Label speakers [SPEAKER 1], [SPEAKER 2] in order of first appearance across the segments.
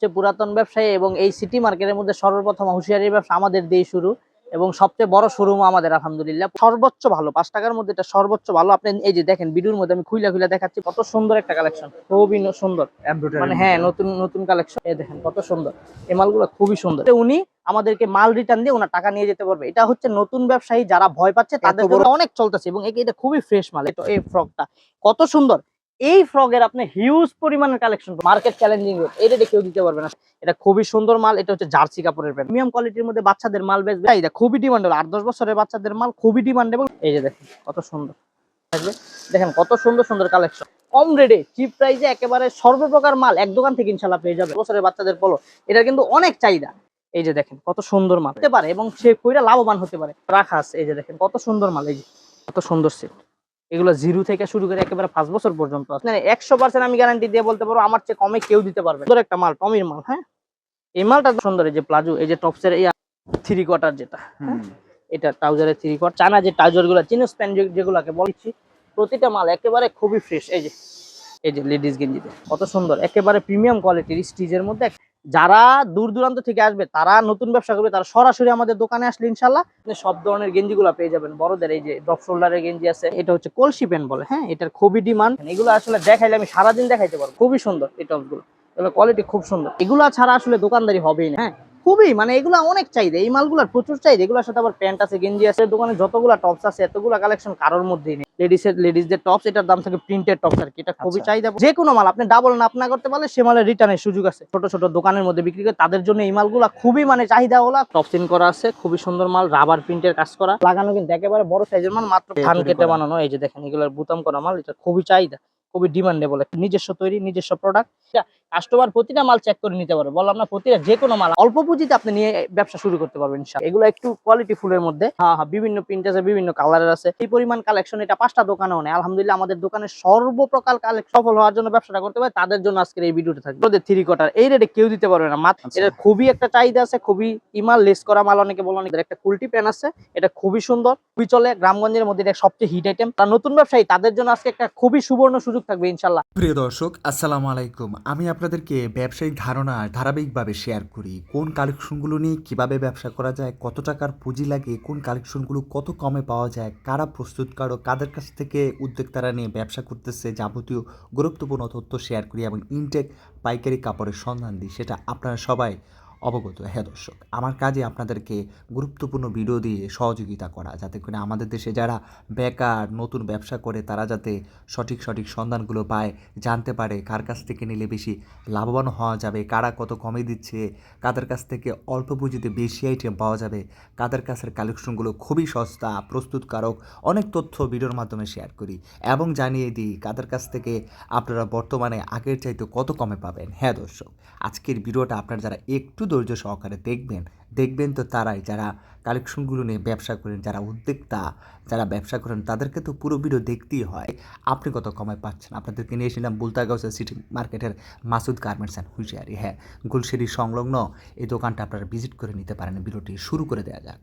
[SPEAKER 1] সবচেয়ে পুরাতন ব্যবসায়ী এবং এই সিটি মার্কেটের মধ্যে সর্বপ্রথম হুঁশিয়ারির ব্যবসা আমাদের দিয়ে শুরু এবং সবচেয়ে বড় শোরুম আমাদের আলহামদুলিল্লাহ। সর্বোচ্চ ভালো পাঁচ টাকার মধ্যে এটা সর্বোচ্চ ভালো। আপনি এই যে দেখেন ভিডিওর মধ্যে আমি খুইলা খুইলা দেখাচ্ছি কত সুন্দর একটা কালেকশন খুবই সুন্দর। মানে হ্যাঁ নতুন নতুন কালেকশন এই দেখেন কত সুন্দর। এই মালগুলো খুবই সুন্দর। উনি আমাদেরকে মাল রিটার্ন দিয়ে ওনার টাকা নিয়ে যেতে পারবে। এটা হচ্ছে নতুন ব্যবসায়ী যারা ভয় পাচ্ছে তাদের অনেক চলতেছে এবং একে- এটা খুবই ফ্রেশ মাল। এটা এই ফ্রকটা কত সুন্দর। এই ফ্রকের আপনি হিউজ পরিমাণের কালেকশন মার্কেট চ্যালেঞ্জিং এটা কেউ দিতে পারবে না। এটা খুবই সুন্দর মাল। এটা হচ্ছে জার্সি কাপড়ের প্রিমিয়াম কোয়ালিটির মধ্যে বাচ্চাদের মাল বেচবে এটা খুবই ডিমান্ডেবল আট, দশ বছরের বাচ্চাদের মাল খুবই ডিমান্ডেবল এই যে দেখেন, কত সুন্দর। থাকবে দেখেন, কত সুন্দর সুন্দর কালেকশন কম রেটে চিপ প্রাইসে একেবারে সর্বপ্রকার মাল এক দোকান থেকে ইনশাল্লাহ পেয়ে যাবে। বছরের বাচ্চাদের পলো এটা কিন্তু অনেক চাহিদা। এই যে দেখেন, কত সুন্দর মাল। হতে পারে এবং সে কইরা লাভবান হতে পারে। রাখা আছে। এই যে দেখেন, কত সুন্দর মাল। এই যে, কত সুন্দর সেট এগুলো জিরো থেকে শুরু করে একেবারে পাঁচ বছর পর্যন্ত মানে একশো পার্সেন্ট আমি গ্যারান্টি দিয়ে বলতে পারব আমার চেয়ে কমে কেউ দিতে পারবে না। সুন্দর একটা মাল টমির মাল হ্যাঁ এই মালটা সুন্দর এই যে প্লাজো এই যে টপসের এই থ্রি কোয়ার্টার যেটা হ্যাঁ? এটা ট্রাউজারের থ্রি কোয়ার্টার চায়না যে ট্রাউজারগুলো চিনস প্যান্ট যেগুলোকে বলছি প্রতিটা মাল একেবারে খুবই ফ্রেশ এই যে এই যে লেডিস গেঞ্জিতে কত সুন্দর একেবারে প্রিমিয়াম কোয়ালিটির স্টিজের মধ্যে যারা দূর দূরান্ত থেকে আসবে, তারা নতুন ব্যবসা করবে, তারা সরাসরি আমাদের দোকানে আসলে ইনশাল্লাহ সব ধরনের গেঞ্জিগুলো পেয়ে যাবেন। বড়দের এই যে ড্রপ শোল্ডারের গেঞ্জি আছে, এটা হচ্ছে কলসি প্যান্ট বলে হ্যাঁ? এটার খুবই ডিমান্ড। এগুলো আসলে দেখাইলে আমি সারাদিন দেখাইতে পারব। খুবই সুন্দর এই টপগুলো কোয়ালিটি খুব সুন্দর। এগুলো ছাড়া আসলে দোকানদারি হবেই না হ্যাঁ? খুবই মানে এগুলো অনেক চাহিদা। এই মালগুলোর প্রচুর চাহিদা। এগুলোর সাথে আবার প্যান্ট আছে গেঞ্জি আছে দোকানে যতগুলো টপস আছে এতগুলো কালেকশন কারোর মধ্যেই নেই। লেডিসের লেডিসদের টপস এটার দাম থাকে প্রিন্টেড টপস আর কি। এটা খুবই
[SPEAKER 2] আচ্ছা।
[SPEAKER 1] চাহিদা। যে কোনো মাল আপনি ডাবল নাপ না করতে পারলে সে মালের রিটার্নের সুযোগ আছে। ছোট ছোট দোকানের মধ্যে বিক্রি করে তাদের জন্য এই মালগুলো খুবই মানে চাহিদা ওলা টপসিন করা আছে খুবই সুন্দর মাল রাবার প্রিন্টের কাজ করা। লাগানো কিন্তু একেবারে বড় সাইজের মাল মাত্র ধান কেটে বানানো। এই যে দেখেন এগুলোর বুতাম করা মাল এটা খুবই চাহিদা। খুবই ডিমান্ডেবল একটা নিজস্ব তৈরি নিজস্ব প্রোডাক্ট কাস্টমার প্রতিটা মাল চেক করে নিতে পারবে। বললাম না প্রতিটা যে কোনো মাল। অল্প পুঁজিতে আপনি নিয়ে ব্যবসা শুরু করতে পারবেন এগুলো একটু কোয়ালিটি ফুলের মধ্যে। হ্যাঁ হ্যাঁ বিভিন্ন প্রিন্ট আছে বিভিন্ন কালারের আছে। এই পরিমাণ কালেকশন এটা পাঁচটা দোকানেও নেই। আলহামদুলিল্লাহ আমাদের দোকানে সর্বপ্রকার কালেকশন সফল হওয়ার জন্য ব্যবসাটা করতে পারে। তাদের জন্য আজকের এই ভিডিওটা থাকবে। ওদের থ্রি কোয়ার্টার এই রেটে কেউ দিতে পারবে না। মাত্র
[SPEAKER 2] আচ্ছা।
[SPEAKER 1] এটা খুবই একটা চাহিদা আছে খুবই ইমাল লেস করা মাল অনেকে বলে অনেক একটা কুলটি প্যান আছে। এটা খুবই সুন্দর খুবই চলে। গ্রামগঞ্জের মধ্যে এটা সবচেয়ে হিট আইটেম তার নতুন ব্যবসায়ী তাদের জন্য আজকে একটা খুবই সুবর্ণ সুযোগ থাকবে, ইনশাল্লাহ।
[SPEAKER 3] প্রিয় দর্শক, আসসালামু আলাইকুম। আমি আপনাদেরকে ব্যবসায়িক ধারণা ধারাবাহিকভাবে শেয়ার করি। কোন কালেকশনগুলো নিয়ে কীভাবে ব্যবসা করা যায়, কত টাকার পুঁজি লাগে, কোন কালেকশনগুলো কত কমে পাওয়া যায়, কারা প্রস্তুতকারক, কাদের কাছ থেকে উদ্যোক্তারা নিয়ে ব্যবসা করতেছে যাবতীয় গুরুত্বপূর্ণ তথ্য শেয়ার করি এবং ইনটেক পাইকারি কাপড়ের সন্ধান দিই, সেটা আপনারা সবাই অবগত। হ্যাঁ দর্শক, আমার কাজে আপনাদেরকে গুরুত্বপূর্ণ ভিডিও দিয়ে সহযোগিতা করা, যাতে করে আমাদের দেশে যারা বেকার, নতুন ব্যবসা করে, তারা যাতে সঠিক সঠিক সন্ধানগুলো পায়, জানতে পারে কার কাছ থেকে নিলে বেশি লাভবান হওয়া যাবে, কারা কত কমে দিচ্ছে, কাদের কাছ থেকে অল্প পুঁজিতে বেশি আইটেম পাওয়া যাবে, কাদের কাছের কালেকশনগুলো খুবই সস্তা, প্রস্তুতকারক, অনেক তথ্য ভিডিওর মাধ্যমে শেয়ার করি এবং জানিয়ে দিই কাদের কাছ থেকে আপনারা বর্তমানে আগের চাইতে কত কমে পাবেন। হ্যাঁ দর্শক, আজকের ভিডিওটা আপনারা যারা একটু ধৈর্য সহকারে দেখবেন। দেখবেন তো তারাই যারা কালেকশনগুলো নিয়ে ব্যবসা করেন যারা উদ্যোক্তা যারা ব্যবসা করেন তাদেরকে তো পুরো ভিডিও দেখতেই হয়। আপনি কত কমে পাচ্ছেন? আপনাদেরকে নিয়ে এসেছিলাম বুলতাগাউসের সিটি মার্কেটের মাসুদ গার্মেন্টস অ্যান্ড হুঁশিয়ারি। হ্যাঁ গুলশিরি সংলগ্ন। এই দোকানটা আপনারা ভিজিট করে নিতে পারেন। ভিডিওটি শুরু করে দেওয়া যাক।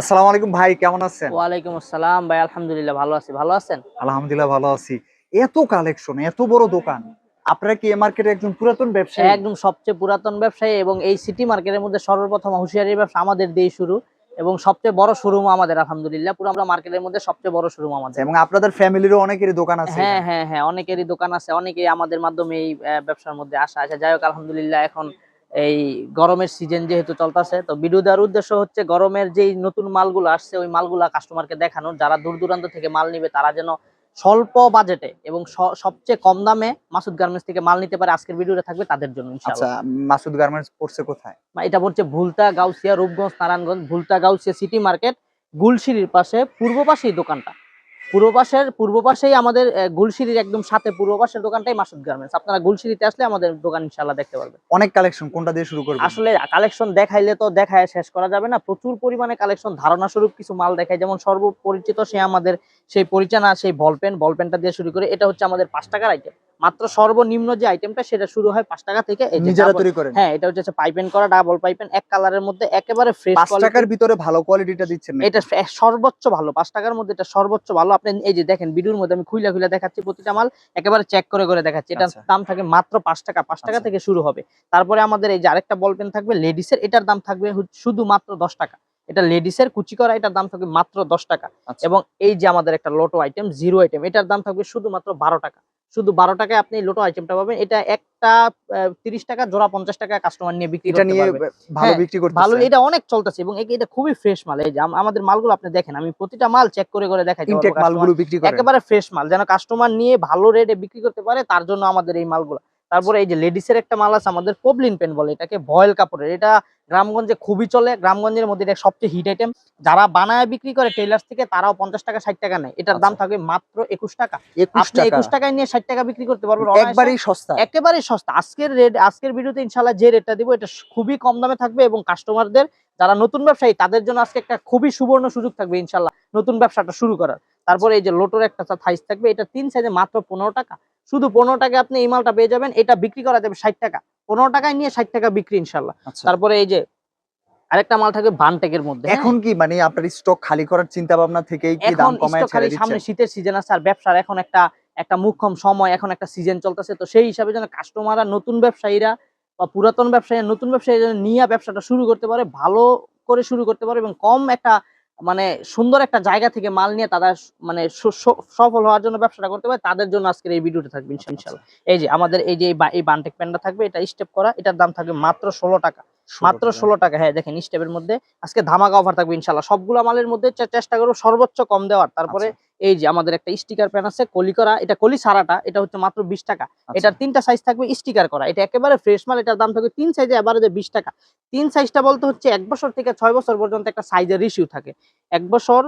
[SPEAKER 2] আসসালামু আলাইকুম ভাই কেমন আছেন?
[SPEAKER 1] ওয়ালাইকুম আসসালাম ভাই আলহামদুলিল্লাহ ভালো আছি। ভালো আছেন?
[SPEAKER 2] আলহামদুলিল্লাহ ভালো আছি। এত কালেকশন এত বড় দোকান। আপনারা কি এ মার্কেটে একজন পুরাতন ব্যবসায়ী?
[SPEAKER 1] একদম সবচেয়ে পুরাতন ব্যবসায়ী এবং এই সিটি মার্কেটের মধ্যে সর্বপ্রথম হুঁশিয়ারির ব্যবসা আমাদের দিয়ে শুরু এবং সবচেয়ে বড় শোরুম আমাদের আলহামদুলিল্লাহ। পুরো আমরা মার্কেটের মধ্যে সবচেয়ে বড় শোরুম আমাদের।
[SPEAKER 2] এবং আপনাদের ফ্যামিলিরও অনেকেরই দোকান আছে
[SPEAKER 1] হ্যাঁ হ্যাঁ হ্যাঁ অনেকেরই দোকান আছে অনেকেই আমাদের মাধ্যমে এই ব্যবসার মধ্যে আসা আছে যাই হোক আলহামদুলিল্লাহ এখন এই গরমের সিজন যেহেতু চলতেছে তো ভিডিও দেওয়ার উদ্দেশ্য হচ্ছে গরমের যেই নতুন মালগুলো আসছে ওই মালগুলা কাস্টমারকে দেখানোর যারা দূর দূরান্ত থেকে মাল নিবে তারা যেন স্বল্প বাজেটে এবং সবচেয়ে কম দামে মাসুদ গার্মেন্টস থেকে মাল নিতে পারে আজকের ভিডিওটা থাকবে তাদের জন্য
[SPEAKER 2] আচ্ছা মাসুদ গার্মেন্টস পড়ছে কোথায়?
[SPEAKER 1] এটা পড়ছে ভুলতা গাউসিয়া রূপগঞ্জ নারায়ণগঞ্জ ভুলতা গাউসিয়া সিটি মার্কেট গুলশিরির পাশে পূর্ব পাশেই দোকানটা। পূর্ব পাশের পূর্ব পাশেই আমাদের গুলশিরির একদম সাথে পূর্ব পাশের দোকানটাই মাসুদ গার্মেন্টস আপনারা গুলশিরিতে আসলে আমাদের দোকান ইনশাল্লাহ দেখতে পারবেন।
[SPEAKER 2] অনেক কালেকশন কোনটা দিয়ে শুরু করবেন?
[SPEAKER 1] আসলে কালেকশন দেখাইলে তো দেখায় শেষ করা যাবে না। প্রচুর পরিমাণে কালেকশন ধারণা স্বরূপ কিছু মাল দেখায়। যেমন সর্বপরিচিত সে আমাদের সেই পরিচানা সেই বল পেন বল পেনটা দিয়ে শুরু করে এটা হচ্ছে আমাদের পাঁচ টাকার আইটেম মাত্র সর্বনিম্ন যে আইটেমটা সেটা শুরু হয় পাঁচ টাকা থেকে
[SPEAKER 2] নিজেরা তৈরি করেন।
[SPEAKER 1] হ্যাঁ এটা হচ্ছে পাইপেন করা ডাবল পাইপেন এক কালারের মধ্যে একেবারে ফ্রেশ
[SPEAKER 2] টাকার ভিতরে ভালো কোয়ালিটিটা দিচ্ছেন
[SPEAKER 1] এটা সর্বোচ্চ ভালো পাঁচ টাকার মধ্যে এটা সর্বোচ্চ ভালো। আপনি এই যে দেখেন ভিডিওর মধ্যে আমি খুইলা খুইলা দেখাচ্ছি প্রতিটা মাল একেবারে চেক করে করে দেখাচ্ছি। এটার
[SPEAKER 2] আচ্ছা।
[SPEAKER 1] দাম থাকে মাত্র পাঁচ টাকা পাঁচ টাকা
[SPEAKER 2] আচ্ছা।
[SPEAKER 1] থেকে শুরু হবে। তারপরে আমাদের এই যে আরেকটা বল পেন থাকবে লেডিসের এটার দাম থাকবে শুধু মাত্র দশ টাকা। এটা লেডিসের কুচি করা এটার দাম থাকবে মাত্র দশ টাকা।
[SPEAKER 2] আচ্ছা।
[SPEAKER 1] এবং এই যে আমাদের একটা লোটো আইটেম জিরো আইটেম এটার দাম থাকবে শুধুমাত্র বারো টাকা। শুধু বারো টাকায় আপনি লোটো আইটেমটা পাবেন। এটা একটা তিরিশ টাকা জোড়া পঞ্চাশ টাকা কাস্টমার নিয়ে বিক্রি করতে
[SPEAKER 2] নিয়ে ভালো
[SPEAKER 1] হ্যাঁ,
[SPEAKER 2] বিক্রি করতে
[SPEAKER 1] ভালো এটা অনেক চলতেছে এবং এটা খুবই ফ্রেশ মাল। এই যে আমাদের মালগুলো আপনি দেখেন আমি প্রতিটা মাল চেক করে করে দেখাই
[SPEAKER 2] মালগুলো বিক্রি করেন।
[SPEAKER 1] একেবারে ফ্রেশ মাল। যেন কাস্টমার নিয়ে ভালো রেটে বিক্রি করতে পারে তার জন্য আমাদের এই মালগুলো। তারপরে এই যে লেডিসের একটা মাল আছে আমাদের পবলিন পেন বলে এটাকে ভয়েল কাপড়ের। এটা গ্রামগঞ্জে খুবই চলে গ্রামগঞ্জের মধ্যে এটা সবচেয়ে হিট আইটেম যারা বানায় বিক্রি করে টেলার্স থেকে তারাও পঞ্চাশ টাকা ষাট টাকা নেয়। এটার দাম
[SPEAKER 2] আচ্ছা।
[SPEAKER 1] থাকবে মাত্র একুশ টাকা।
[SPEAKER 2] একুশ
[SPEAKER 1] আপনি একুশ টাকায় নিয়ে ষাট টাকা বিক্রি করতে পারবেন।
[SPEAKER 2] একবারেই সস্তা।
[SPEAKER 1] একেবারেই সস্তা। আজকের রেট আজকের ভিডিওতে ইনশাল্লাহ যে রেটটা দিব এটা খুবই কম দামে থাকবে এবং কাস্টমারদের যারা নতুন ব্যবসায়ী তাদের জন্য আজকে একটা খুবই সুবর্ণ সুযোগ থাকবে ইনশাল্লাহ নতুন ব্যবসাটা শুরু করার। তারপরে এই যে লোটোর একটা সাইজ থাকবে এটা তিন সাইজে মাত্র পনেরো টাকা। শুধু পনেরো টাকায় আপনি এই মালটা পেয়ে যাবেন এটা বিক্রি করা যাবে ষাট টাকা। পনেরো টাকায় নিয়ে ষাট টাকা বিক্রি ইনশাল্লাহ।
[SPEAKER 2] আচ্ছা।
[SPEAKER 1] তারপরে এই যে আরেকটা মাল থাকবে বানটেকের মধ্যে হ্যাঁ?
[SPEAKER 2] এখন কি মানে আপনার স্টক খালি করার চিন্তা ভাবনা থেকেই কি দাম কমায় ছেড়ে
[SPEAKER 1] সামনে শীতের সিজন আছে আর ব্যবসার এখন একটা একটা মুখ্যম সময় এখন একটা সিজন চলতেছে। তো সেই হিসাবে যেন কাস্টমাররা নতুন ব্যবসায়ীরা বা পুরাতন ব্যবসায়ী নতুন ব্যবসায়ী যেন নিয়ে ব্যবসাটা শুরু করতে পারে ভালো করে শুরু করতে পারে এবং কম একটা মানে সুন্দর একটা জায়গা থেকে মাল নিয়ে তারা মানে সফল হওয়ার জন্য ব্যবসাটা করতে পারে তাদের জন্য আজকের এই ভিডিওটা থাকবে ইনশা- ইনশাল্লাহ এই যে আমাদের এই যে এই এই বানটেক প্যান্টটা থাকবে এটা স্টেপ করা এটার দাম থাকবে মাত্র ষোলো টাকা। মাত্র ষোলো টাকা। হ্যাঁ দেখেন স্টেপের মধ্যে আজকে ধামাকা অফার থাকবে ইনশাল্লাহ সবগুলো মালের মধ্যে চেষ্টা করব সর্বোচ্চ কম দেওয়ার। তারপরে
[SPEAKER 2] আচ্ছা।
[SPEAKER 1] এই যে আমাদের একটা স্টিকার প্যান আছে কলি করা এটা কলি সারাটা এটা হচ্ছে মাত্র বিশ টাকা।
[SPEAKER 2] আচ্ছা।
[SPEAKER 1] এটার তিনটা সাইজ থাকবে স্টিকার করা। এটা একেবারে ফ্রেশ মাল এটার দাম থাকবে তিন সাইজে এবারে বিশ টাকা। তিন সাইজটা বলতে হচ্ছে এক বছর থেকে ছয় বছর পর্যন্ত একটা সাইজের রিসিউ থাকে। এক বছর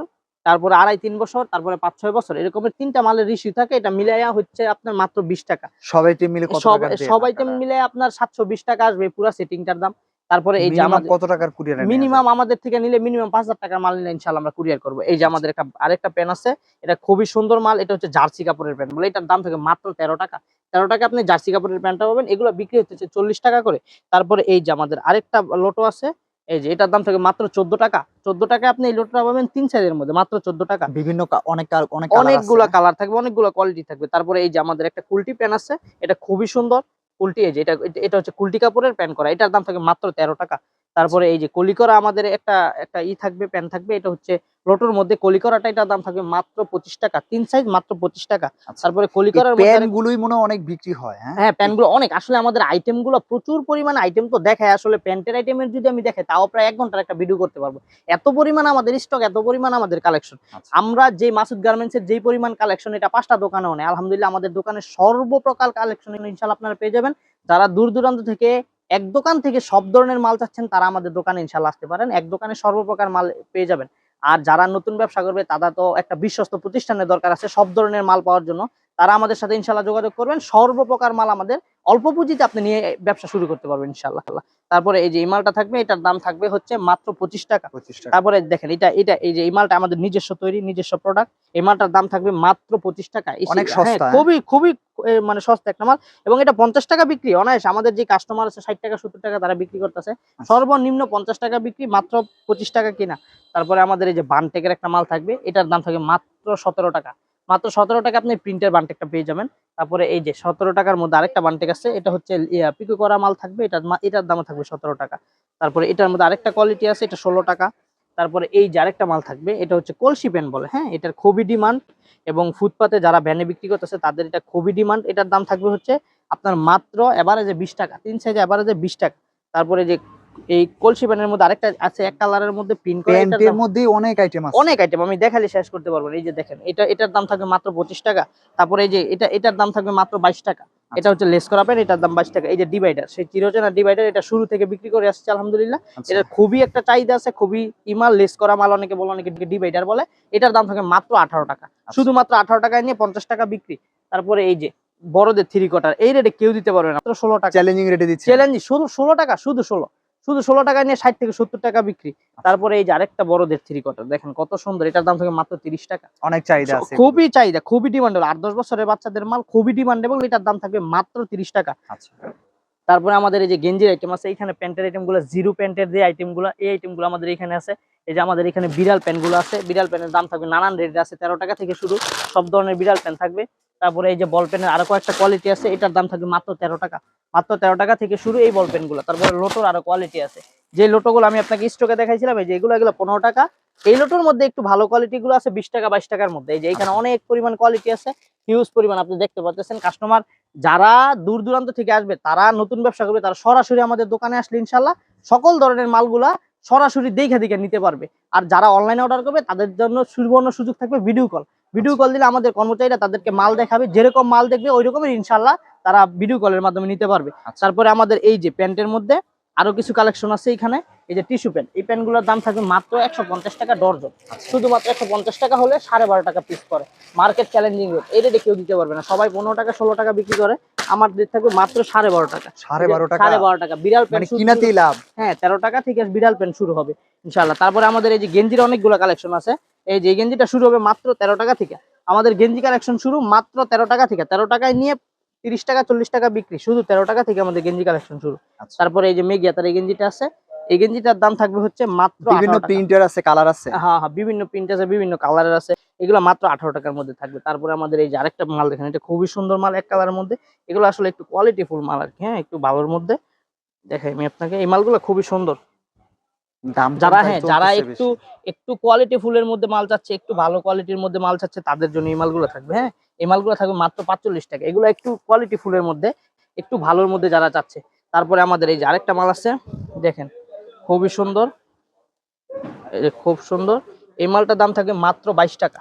[SPEAKER 1] তারপরে আড়াই তিন বছর তারপরে পাঁচ ছয় বছর এরকমের তিনটা মালের রিসিউ থাকে। এটা মিলাইয়া হচ্ছে আপনার মাত্র বিশ টাকা।
[SPEAKER 2] সবাই টিম মিলে
[SPEAKER 1] সব সবাই মিলে আপনার সাতশো বিশ টাকা আসবে পুরো সেটিংটার দাম। তারপরে এই যে আমাদের
[SPEAKER 2] কত টাকার কুরিয়ার
[SPEAKER 1] মিনিমাম আমাদের থেকে নিলে মিনিমাম পাঁচ হাজার টাকার মাল নিলে ইনশাল্লাহ আমরা কুরিয়ার করব। এই যে আমাদের একটা আরেকটা পেন আছে এটা খুবই সুন্দর মাল এটা হচ্ছে জার্সি কাপড়ের প্যান্ট বলে এটার দাম থাকে মাত্র তেরো টাকা। তেরো টাকা আপনি জার্সি কাপড়ের প্যান্টটা পাবেন এগুলো বিক্রি হচ্ছে চল্লিশ টাকা করে। তারপরে এই যে আমাদের আরেকটা লোটো আছে এই যে এটার দাম থাকে মাত্র চোদ্দ টাকা। চোদ্দ টাকা আপনি এই লোটোটা পাবেন তিন সাইজের মধ্যে মাত্র চোদ্দ টাকা।
[SPEAKER 2] বিভিন্ন অনেক অনেক
[SPEAKER 1] অনেকগুলা কালার থাকবে অনেকগুলো কোয়ালিটি থাকবে। তারপরে এই যে আমাদের একটা কুলটি প্যান আছে এটা খুবই সুন্দর। কুলটি, এই যে এটা, এটা- হচ্ছে কুলটি কাপড়ের প্যান্ট করা। এটার দাম থাকে মাত্র তেরো টাকা। তারপরে এই যে কলি করা আমাদের একটা একটা ই থাকবে, প্যান্ট থাকবে, এটা হচ্ছে লোটোর মধ্যে কলিকরাটা এটার দাম থাকবে মাত্র পঁচিশ টাকা। তিন সাইজ মাত্র পঁচিশ টাকা।
[SPEAKER 2] আচ্ছা।
[SPEAKER 1] তারপরে কলিকরার মধ্যে
[SPEAKER 2] প্যান মনে অনেক বিক্রি হয় হ্যাঁ?
[SPEAKER 1] হ্যাঁ প্যান্টগুলো অনেক। আসলে আমাদের আইটেমগুলো প্রচুর পরিমাণে আইটেম তো দেখায়। আসলে প্যান্টের আইটেমের যদি আমি দেখাই তাও প্রায় এক ঘণ্টার একটা ভিডিও করতে পারব। এত পরিমাণ আমাদের স্টক এত পরিমাণ আমাদের কালেকশন
[SPEAKER 2] আচ্ছা।
[SPEAKER 1] আমরা যে মাসুদ গার্মেন্টসের যেই পরিমাণ কালেকশন এটা পাঁচটা দোকানেও নেই। আলহামদুলিল্লাহ আমাদের দোকানে সর্বপ্রকার কালেকশন ইনশাল্লাহ আপনারা পেয়ে যাবেন। যারা দূর দূরান্ত থেকে এক দোকান থেকে সব ধরনের মাল চাচ্ছেন তারা আমাদের দোকানে ইনশাল্লাহ আসতে পারেন। এক দোকানে সর্বপ্রকার মাল পেয়ে যাবেন। আর যারা নতুন ব্যবসা করবে, তারা তো একটা বিশ্বস্ত প্রতিষ্ঠানের দরকার আছে সব ধরনের মাল পাওয়ার জন্য। তারা আমাদের সাথে ইনশাল্লাহ যোগাযোগ করবেন। সর্বপ্রকার মাল আমাদের অল্প পুঁজিতে আপনি নিয়ে ব্যবসা শুরু করতে পারবেন ইনশাল্লাহ তারপরে এই যে এই মালটা থাকবে এটার দাম থাকবে হচ্ছে মাত্র পঁচিশ টাকা। তারপরে দেখেন এটা এটা এই যে এই মালটা আমাদের নিজস্ব তৈরি নিজস্ব প্রোডাক্ট এই মালটার দাম থাকবে মাত্র পঁচিশ টাকা। হ্যাঁ? খুবই খুবই মানে সস্তা একটা মাল। এবং এটা পঞ্চাশ টাকা বিক্রি। অনায়াস আমাদের যে কাস্টমার আছে ষাট টাকা সত্তর টাকা তারা বিক্রি করতেছে।
[SPEAKER 2] আচ্ছা।
[SPEAKER 1] সর্বনিম্ন পঞ্চাশ টাকা বিক্রি মাত্র পঁচিশ টাকা কিনা। তারপরে আমাদের এই যে বানটেকের একটা মাল থাকবে এটার দাম থাকবে মাত্র সতেরো টাকা। মাত্র সতেরো টাকা আপনি প্রিন্টের বানটেকটা পেয়ে যাবেন। তারপরে এই যে সতেরো টাকার মধ্যে আরেকটা বানটেক আছে, এটা হচ্ছে পিকো করা মাল থাকবে এটার এটার দাম থাকবে সতেরো টাকা। তারপরে এটার মধ্যে আরেকটা কোয়ালিটি আছে, এটা ষোলো টাকা। তারপরে এই যে আরেকটা মাল থাকবে, এটা হচ্ছে কলসি পেন বলে হ্যাঁ এটার খুবই ডিমান্ড এবং ফুটপাতে যারা ভ্যানে বিক্রি করতেছে, তাদের এটা খুবই ডিমান্ড এটার দাম থাকবে হচ্ছে আপনার মাত্র এবারে বিশ টাকা, তিন সাইজে এবারে বিশ টাকা। তারপরে যে এই কলসি পেনের মধ্যে আরেকটা আছে এক কালারের মধ্যে প্রিন্ট করা
[SPEAKER 2] প্যান্টের মধ্যেই অনেক আইটেম আছে।
[SPEAKER 1] অনেক আইটেম আমি দেখালে শেষ করতে পারব না এই যে দেখেন এটা এটার দাম থাকবে মাত্র পঁচিশ টাকা তারপরে এই যে এটা এটার দাম থাকবে মাত্র বাইশ টাকা এটা হচ্ছে লেস করা পেন এটার দাম বাইশ টাকা এই যে ডিভাইডার সেই চিরচেনা ডিভাইডার এটা শুরু থেকে বিক্রি করে আসছে আলহামদুলিল্লাহ।
[SPEAKER 2] আচ্ছা।
[SPEAKER 1] এটা খুবই একটা চাহিদা আছে খুবই ইমাল লেস করা মাল অনেকে বলে অনেকে ডিভাইডার বলে এটার দাম থাকে মাত্র আঠারো টাকা
[SPEAKER 2] আচ্ছা।
[SPEAKER 1] শুধুমাত্র আঠারো টাকায় নিয়ে পঞ্চাশ টাকা বিক্রি তারপরে এই যে বড়দের থ্রি কোয়ার্টার এই রেটে কেউ দিতে পারবে না মাত্র ষোলো টাকা।
[SPEAKER 2] চ্যালেঞ্জিং রেটে দিচ্ছে।
[SPEAKER 1] চ্যালেঞ্জ শুধু ষোলো টাকা শুধু ষোলো। শুধু ষোলো টাকা নিয়ে ষাট থেকে সত্তর টাকা বিক্রি। তারপরে এই যে আরেকটা বড়দের থ্রি কোয়ার্টার দেখেন কত সুন্দর এটার দাম থাকে মাত্র তিরিশ টাকা।
[SPEAKER 2] অনেক চাহিদা আছে।
[SPEAKER 1] খুবই চাহিদা খুবই ডিমান্ডেবল আট দশ বছরের বাচ্চাদের মাল খুবই ডিমান্ডেবল এটার দাম থাকবে মাত্র তিরিশ টাকা।
[SPEAKER 2] আচ্ছা।
[SPEAKER 1] তারপরে আমাদের এই যে গেঞ্জির আইটেম আছে এখানে প্যান্টের আইটেমগুলো জিরো প্যান্টের যে আইটেমগুলো এই আইটেমগুলো আমাদের এখানে আছে। এই যে আমাদের এখানে বিড়াল প্যান্টগুলো আছে বিড়াল প্যান্টের দাম থাকবে নানান রেট আছে তেরো টাকা থেকে শুরু সব ধরনের বিড়াল প্যান্ট থাকবে। তারপরে এই যে বল পেনের আরও কয়েকটা কোয়ালিটি আছে এটার দাম থাকবে মাত্র তেরো টাকা। মাত্র তেরো টাকা থেকে শুরু এই বল পেনগুলো। তারপরে লোটোর আরও কোয়ালিটি আছে। যে লোটোগুলো আমি আপনাকে স্টকে দেখাইছিলাম, এই যে এগুলো এগুলো পনেরো টাকা। এই লোটোর মধ্যে একটু ভালো কোয়ালিটি গুলো আছে, বিশ টাকা, বাইশ টাকার মধ্যে। এই যে এখানে অনেক পরিমাণ কোয়ালিটি আছে হিউজ পরিমাণ আপনি দেখতে পাচ্ছেন। কাস্টমার যারা দূর দূরান্ত থেকে আসবে, তারা নতুন ব্যবসা করবে, তারা সরাসরি আমাদের দোকানে আসলে ইনশাল্লাহ সকল ধরনের মালগুলা সরাসরি দেখে দেখে নিতে পারবে। আর যারা অনলাইনে অর্ডার করবে, তাদের জন্য সুবর্ণ সুযোগ থাকবে ভিডিও কল ভিডিও কল দিলে আমাদের কর্মচারীরা তাদেরকে মাল দেখাবে যেরকম মাল দেখবে ওই রকমের ইনশাল্লাহ তারা ভিডিও কলের মাধ্যমে নিতে পারবে।
[SPEAKER 2] আচ্ছা।
[SPEAKER 1] তারপরে আমাদের এই যে প্যান্টের মধ্যে আরও কিছু কালেকশন আছে এখানে এই যে টিস্যু প্যান্ট এই প্যান্টগুলোর দাম থাকবে মাত্র একশো পঞ্চাশ টাকা ডর্জন। শুধুমাত্র একশো পঞ্চাশ টাকা হলে সাড়ে বারো টাকা পিস করে। মার্কেট চ্যালেঞ্জিং রেট এটা কেউ দিতে পারবে না। সবাই পনেরো টাকা ষোলো টাকা বিক্রি করে। আমার রেট থাকবে মাত্র সাড়ে বারো টাকা।
[SPEAKER 2] সাড়ে বারো টাকা?
[SPEAKER 1] সাড়ে বারো টাকা। বিড়াল
[SPEAKER 2] মানে
[SPEAKER 1] প্যান্ট
[SPEAKER 2] কিনাতেই লাভ?
[SPEAKER 1] হ্যাঁ তেরো টাকা থেকে বিড়াল প্যান্ট শুরু হবে ইনশাল্লাহ তারপরে আমাদের এই যে গেঞ্জির অনেকগুলো কালেকশন আছে। এই যে গেঞ্জিটা শুরু হবে মাত্র তেরো টাকা থেকে। আমাদের গেঞ্জি কালেকশন শুরু মাত্র তেরো টাকা থেকে। তেরো টাকায় নিয়ে তিরিশ টাকা চল্লিশ টাকা বিক্রি। শুধু তেরো টাকা থেকে আমাদের গেঞ্জি কালেকশন শুরু।
[SPEAKER 2] আচ্ছা।
[SPEAKER 1] তারপরে এই যে মেঘিয়া তার এই গেঞ্জিটা আছে। এই গেঞ্জিটার দাম থাকবে হচ্ছে মাত্র
[SPEAKER 2] বিভিন্ন
[SPEAKER 1] 18 টাকা।
[SPEAKER 2] প্রিন্টার আছে কালার আছে?
[SPEAKER 1] হ্যাঁ হ্যাঁ বিভিন্ন প্রিন্ট আছে বিভিন্ন কালারের আছে। এগুলো মাত্র আঠারো টাকার মধ্যে থাকবে। তারপরে আমাদের এই যে আরেকটা মাল দেখেন এটা খুবই সুন্দর মাল এক কালারের মধ্যে। এগুলো আসলে একটু কোয়ালিটি ফুল মাল আর কি হ্যাঁ একটু ভালোর মধ্যে। দেখাই আমি আপনাকে। এই মালগুলো খুবই সুন্দর। যারা হ্যাঁ যারা একটু একটু কোয়ালিটি ফুলের মধ্যে মাল চাচ্ছে একটু ভালো কোয়ালিটির মধ্যে মাল চাচ্ছে তাদের জন্য এই মালগুলো থাকবে হ্যাঁ? এই মালগুলো থাকবে মাত্র পাঁচচল্লিশ টাকা। এগুলো একটু কোয়ালিটি ফুলের মধ্যে একটু ভালোর মধ্যে যারা চাচ্ছে। তারপরে আমাদের এই যে আরেকটা মাল আছে দেখেন খুবই সুন্দর। এই যে খুব সুন্দর। এই মালটার দাম থাকবে মাত্র বাইশ টাকা।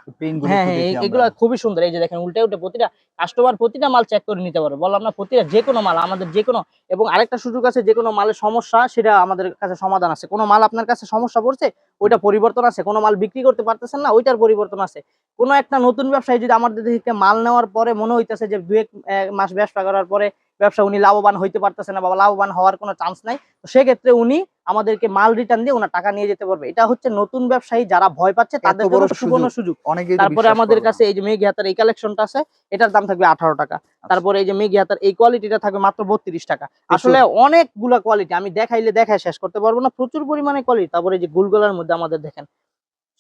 [SPEAKER 1] হ্যাঁ হ্যাঁ। এগুলো খুবই সুন্দর। এই যে দেখেন উল্টে উল্টে প্রতিটা কাস্টমার প্রতিটা মাল চেক করে নিতে পারবে। বললাম না প্রতিটা যে কোনো মাল আমাদের যে কোনো এবং আরেকটা সুযোগ আছে যে কোনো মালের সমস্যা সেটা আমাদের কাছে সমাধান আছে। কোনো মাল আপনার কাছে সমস্যা পড়ছে ওইটা পরিবর্তন আছে। কোনো মাল বিক্রি করতে পারতেছেন না ওইটার পরিবর্তন আছে। কোনো একটা নতুন ব্যবসায়ী যদি আমাদের থেকে মাল নেওয়ার পরে মনে হইতেছে যে দু এক মাস ব্যবসা করার পরে ব্যবসা উনি লাভবান হইতে পারতেছে না বা লাভবান হওয়ার কোনো চান্স নাই। তো সেক্ষেত্রে উনি আমাদেরকে মাল রিটার্ন দিয়ে ওনার টাকা নিয়ে যেতে পারবে। এটা হচ্ছে নতুন ব্যবসায়ী যারা ভয় পাচ্ছে তাদের সুবর্ণ
[SPEAKER 2] সুযোগ।
[SPEAKER 1] তারপরে আমাদের কাছে এই যে মেঘি হাতার এই কালেকশনটা আছে এটার দাম থাকবে আঠারো টাকা।
[SPEAKER 2] আচ্ছা।
[SPEAKER 1] তারপরে এই যে মেঘি হাতার এই কোয়ালিটিটা থাকবে মাত্র বত্রিশ টাকা। আসলে অনেকগুলা কোয়ালিটি আমি দেখাইলে দেখায় শেষ করতে পারব না প্রচুর পরিমাণে কোয়ালিটি তারপরে এই যে গুলগোলার মধ্যে আমাদের দেখেন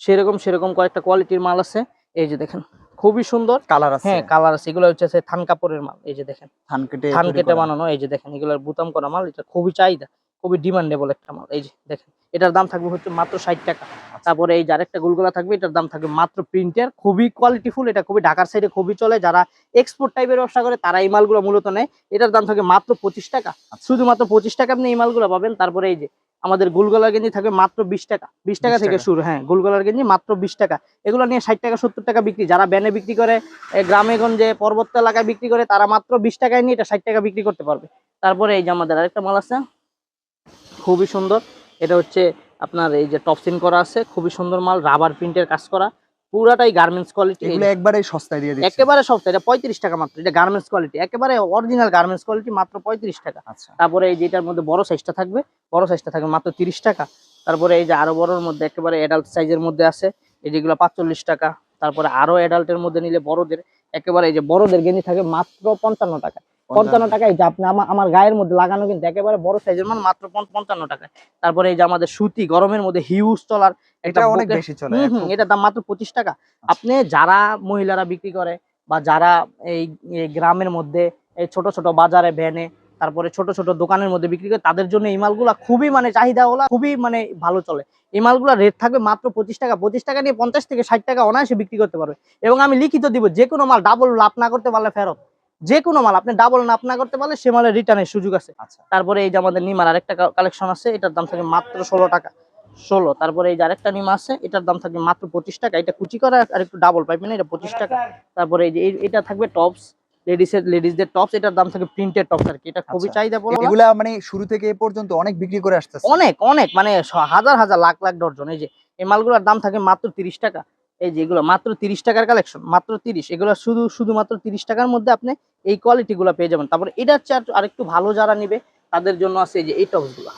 [SPEAKER 1] সেরকম সেরকম কয়েকটা কোয়ালিটির মাল আছে। এই যে দেখেন খুবই সুন্দর
[SPEAKER 2] কালার আছে।
[SPEAKER 1] হ্যাঁ কালার আছে। এগুলো হচ্ছে থান কাপড়ের মাল এই যে দেখেন।
[SPEAKER 2] ধান কেটে
[SPEAKER 1] থান কেটে বানানো এই যে দেখেন এগুলোর বুতাম করা মাল এটা খুবই চাহিদা খুবই ডিমান্ডেবল একটা মাল এই যে দেখেন। এটার দাম থাকবে হচ্ছে মাত্র ষাট টাকা। তারপরে এই যে আরেকটা গুলগুলা থাকবে এটার দাম থাকবে মাত্র প্রিন্টের খুবই কোয়ালিটিফুল এটা খুবই ঢাকার সাইডে খুবই চলে। যারা এক্সপোর্ট টাইপের ব্যবসা করে তারা এই মালগুলো মূলত নেয়। এটার দাম থাকবে মাত্র পঁচিশ টাকা। শুধুমাত্র পঁচিশ টাকা আপনি এই মালগুলো পাবেন। তারপরে এই যে আমাদের গুলগলার গেঞ্জি থাকবে মাত্র বিশ টাকা। বিশ টাকা থেকে শুরু হ্যাঁ গুলগলার গেঞ্জি মাত্র বিশ টাকা। এগুলো নিয়ে ষাট টাকা সত্তর টাকা বিক্রি। যারা ব্যানে বিক্রি করে গ্রামে গঞ্জে পর্বত এলাকায় বিক্রি করে তারা মাত্র বিশ টাকায় নিয়ে এটা ষাট টাকা বিক্রি করতে পারবে। তারপরে এই যে আমাদের আরেকটা মাল আছে খুবই সুন্দর। এটা হচ্ছে আপনার এই যে টপসিন করা আছে খুবই সুন্দর মাল রাবার প্রিন্টের কাজ করা। পুরাটাই গার্মেন্টস কোয়ালিটি
[SPEAKER 2] এগুলো একবারে সস্তায় দিয়ে দিচ্ছে।
[SPEAKER 1] একেবারে সস্তা এটা পঁয়ত্রিশ টাকা মাত্র এটা গার্মেন্টস কোয়ালিটি একেবারে অরিজিনাল গার্মেন্টস কোয়ালিটি মাত্র পঁয়ত্রিশ টাকা।
[SPEAKER 2] আচ্ছা।
[SPEAKER 1] তারপরে এই যেটার মধ্যে বড় সাইজটা থাকবে বড় সাইজটা থাকবে মাত্র তিরিশ টাকা। তারপরে এই যে আরও বড়র মধ্যে একেবারে অ্যাডাল্ট সাইজের মধ্যে আছে এই যেগুলো পাঁচচল্লিশ টাকা। তারপরে আরও অ্যাডাল্টের মধ্যে নিলে বড়দের একেবারে এই যে বড়দের গেঞ্জি থাকে মাত্র পঞ্চান্ন টাকা। পঞ্চান্ন টাকায় যে আপনি আমার আমার গায়ের মধ্যে লাগানো কিন্তু একেবারে বড় সাইজের মান মাত্র পঞ্চান্ন টাকায়। তারপরে এই যে আমাদের সুতি গরমের মধ্যে হিউজ চলার
[SPEAKER 2] এটা অনেক বেশি চলে
[SPEAKER 1] এটার দাম মাত্র পঁচিশ টাকা। আপনি যারা মহিলারা বিক্রি করে বা যারা এই এই গ্রামের মধ্যে এই ছোট ছোট বাজারে ভ্যানে তারপরে ছোট ছোট দোকানের মধ্যে বিক্রি করে তাদের জন্য এই মালগুলা খুবই মানে চাহিদা ওলা খুবই মানে ভালো চলে। এই মালগুলা রেট থাকবে মাত্র পঁচিশ টাকা। পঁচিশ টাকা নিয়ে পঞ্চাশ থেকে ষাট টাকা অনায়াসে বিক্রি করতে পারবে। এবং আমি লিখিত দিব যে কোনো মাল ডাবল লাভ না করতে পারলে ফেরত। যে কোনো মাল আপনি ডাবল নাপ না করতে পারলে সে মালের রিটার্নের সুযোগ আছে।
[SPEAKER 2] আচ্ছা।
[SPEAKER 1] তারপরে এই যে আমাদের নিমার আরেকটা কালেকশন আছে এটার দাম থাকে মাত্র ষোলো টাকা। ষোলো তারপরে এই যে আরেকটা নিমা আছে এটার দাম থাকবে মাত্র পঁচিশ টাকা। এটা কুচি করা আর একটু ডাবল পাইপ না এটা পঁচিশ টাকা। তারপরে এই যে এটা থাকবে টপস লেডিসের লেডিসদের টপস এটার দাম থাকে প্রিন্টেড টপস আর কি। এটা খুবই
[SPEAKER 2] আচ্ছা।
[SPEAKER 1] চাহিদা বলো
[SPEAKER 2] এগুলা মানে শুরু থেকে এ পর্যন্ত অনেক বিক্রি করে আসতেছে।
[SPEAKER 1] অনেক অনেক মানে হাজার হাজার লাখ লাখ ডর্জন এই যে এই মালগুলোর দাম থাকে মাত্র তিরিশ টাকা। এই যেগুলো মাত্র তিরিশ টাকার কালেকশন মাত্র তিরিশ, এগুলো শুধু, শুধুমাত্র তিরিশ টাকার মধ্যে আপনি এই কোয়ালিটি গুলো পেয়ে যাবেন। তারপর এটার চার্জ আর- আরেকটু ভালো যারা নিবে, তাদের জন্য আছে এই যে এই টপসগুলা।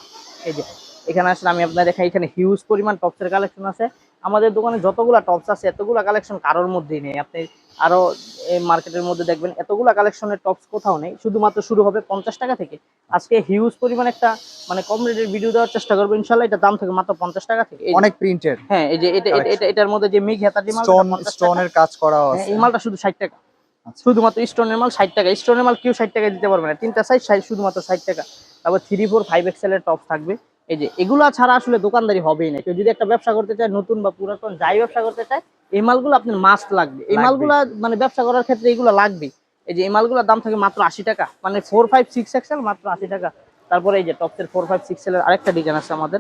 [SPEAKER 1] এই যে, এখানে আসলে আমি আপনার দেখাই, এখানে হিউজ পরিমাণ টপসের কালেকশন আছে। আমাদের দোকানে যতগুলা টপস আছে এতগুলা কালেকশন কারোর মধ্যেই নেই। আপনি আরও এই মার্কেটের মধ্যে দেখবেন এতগুলা কালেকশনের টপস কোথাও নেই। শুধুমাত্র শুরু হবে পঞ্চাশ টাকা থেকে। আজকে হিউজ পরিমাণ একটা মানে কম রেটের ভিডিও দেওয়ার চেষ্টা করব ইনশাল্লাহ এটা দাম থাকে মাত্র পঞ্চাশ টাকা থেকে।
[SPEAKER 2] অনেক প্রিন্টেড
[SPEAKER 1] হ্যাঁ এই যে এটা এটা- এটা এটার মধ্যে যে মিগ হেতার
[SPEAKER 2] স্টোনের কাজ করা
[SPEAKER 1] হ্যাঁ, এই মালটা শুধু ষাট টাকা।
[SPEAKER 2] আচ্ছা।
[SPEAKER 1] শুধুমাত্র স্টোনের মাল ষাট টাকা। স্টোনের মাল কেউ ষাট টাকা দিতে পারবে না। তিনটা সাইজ শুধুমাত্র ষাট টাকা। তারপর থ্রি ফোর ফাইভ এক্সেলের টপ থাকবে। এই যে এগুলা ছাড়া আসলে দোকানদারি হবেই না। কেউ যদি একটা ব্যবসা করতে চায় নতুন বা পুরাতন যাই ব্যবসা করতে চায় এই মালগুলো আপনার মাস্ট লাগবে। এই মালগুলা মানে ব্যবসা করার ক্ষেত্রে এগুলো লাগবে। এই যে এই মালগুলোর দাম থাকে মাত্র আশি টাকা। মানে ফোর ফাইভ সিক্স এক্সেল মাত্র আশি টাকা। তারপরে এই যে টপসের ফোর ফাইভ সিক্স এর আরেকটা ডিজাইন আছে আমাদের।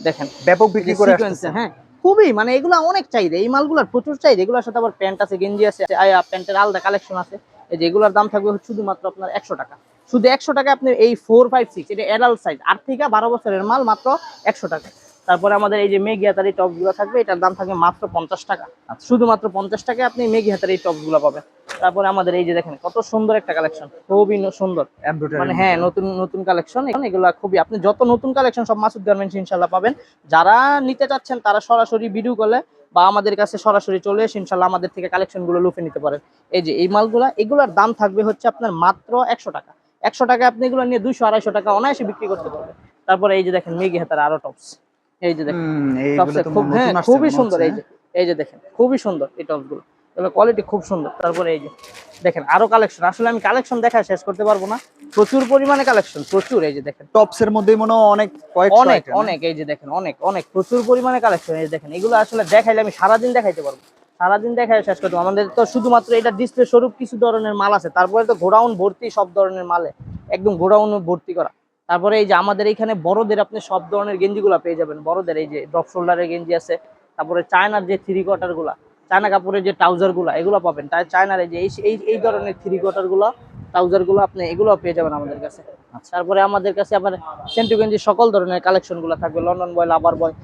[SPEAKER 1] দেখেন।
[SPEAKER 2] ব্যাপক বিক্রি করে
[SPEAKER 1] হ্যাঁ খুবই মানে এগুলো অনেক চাহিদা। এই মালগুলোর প্রচুর চাহিদা। এগুলোর সাথে আবার প্যান্ট আছে গেঞ্জি আছে প্যান্টের আলাদা কালেকশন আছে। এই যে এগুলোর দাম থাকবে শুধুমাত্র আপনার একশো টাকা। শুধু একশো টাকা আপনি এই ফোর ফাইভ সিক্স এটা অ্যাডাল্ট সাইজ আট থেকে বারো বছরের মাল মাত্র একশো টাকা। তারপরে আমাদের এই যে মেঘি হাতার এই টপগুলো থাকবে এটার দাম থাকবে মাত্র পঞ্চাশ টাকা।
[SPEAKER 2] আচ্ছা।
[SPEAKER 1] শুধুমাত্র পঞ্চাশ টাকায় আপনি মেঘি হাতার এই টপগুলো পাবেন। তারপরে আমাদের এই যে দেখেন কত সুন্দর একটা কালেকশন খুবই সুন্দর। মানে হ্যাঁ নতুন নতুন কালেকশন এগুলা খুবই আপনি যত নতুন কালেকশন সব মাসুদ গার্মেন্টস ইনশাল্লাহ পাবেন। যারা নিতে চাচ্ছেন তারা সরাসরি ভিডিও করলে বা আমাদের কাছে সরাসরি চলে এসে ইনশাল্লাহ আমাদের থেকে কালেকশনগুলো লুফে নিতে পারেন। এই যে এই মালগুলা এগুলার দাম থাকবে হচ্ছে আপনার মাত্র একশো টাকা। একশো টাকা আপনি এগুলো নিয়ে দুইশো আড়াইশো টাকা অনায়াসে বিক্রি করতে পারবেন। তারপরে এই যে দেখেন মেঘি হাতার আরও টপস এই যে দেখেন টপসে খুব হ্যাঁ খুবই সুন্দর এই যে এই যে দেখেন খুবই সুন্দর এই টপসগুলো এগুলো কোয়ালিটি খুব সুন্দর। তারপরে এই যে দেখেন আরও কালেকশন আসলে আমি কালেকশন দেখা শেষ করতে পারব না। প্রচুর পরিমাণে কালেকশন প্রচুর এই যে দেখেন।
[SPEAKER 2] টপসের মধ্যে মনে হয় অনেক
[SPEAKER 1] অনেক
[SPEAKER 2] হ্যাঁ?
[SPEAKER 1] অনেক এই যে দেখেন অনেক অনেক প্রচুর পরিমাণে কালেকশন এই যে দেখেন। এগুলো আসলে দেখাইলে আমি সারাদিন দেখাইতে পারব। সারাদিন দেখাই শেষ করতে। আমাদের তো শুধুমাত্র এটা ডিসপ্লে স্বরূপ কিছু ধরনের মাল আছে। তারপরে তো গোডাউন ভর্তি সব ধরনের মালে। একদম গোডাউন ভর্তি করা। তারপরে এই যে আমাদের এইখানে বড়দের আপনি সব ধরনের গেঞ্জিগুলো পেয়ে যাবেন। বড়দের এই যে ড্রপ শোল্ডারের গেঞ্জি আছে। তারপরে চায়নার যে থ্রি কোয়ার্টারগুলা, চায়না কাপড়ের যে ট্রাউজারগুলা, এগুলো পাবেন। তাই চায়নার এই যে এই- এই ধরনের থ্রি কোয়ার্টারগুলো ট্রাউজারগুলো আপনি এগুলো পেয়ে যাবেন আমাদের কাছে। তারপরে আমাদের কাছে আবার সেন্টু গেঞ্জি সকল ধরনের কালেকশনগুলো থাকবে লন্ডন বয় লাভার বয়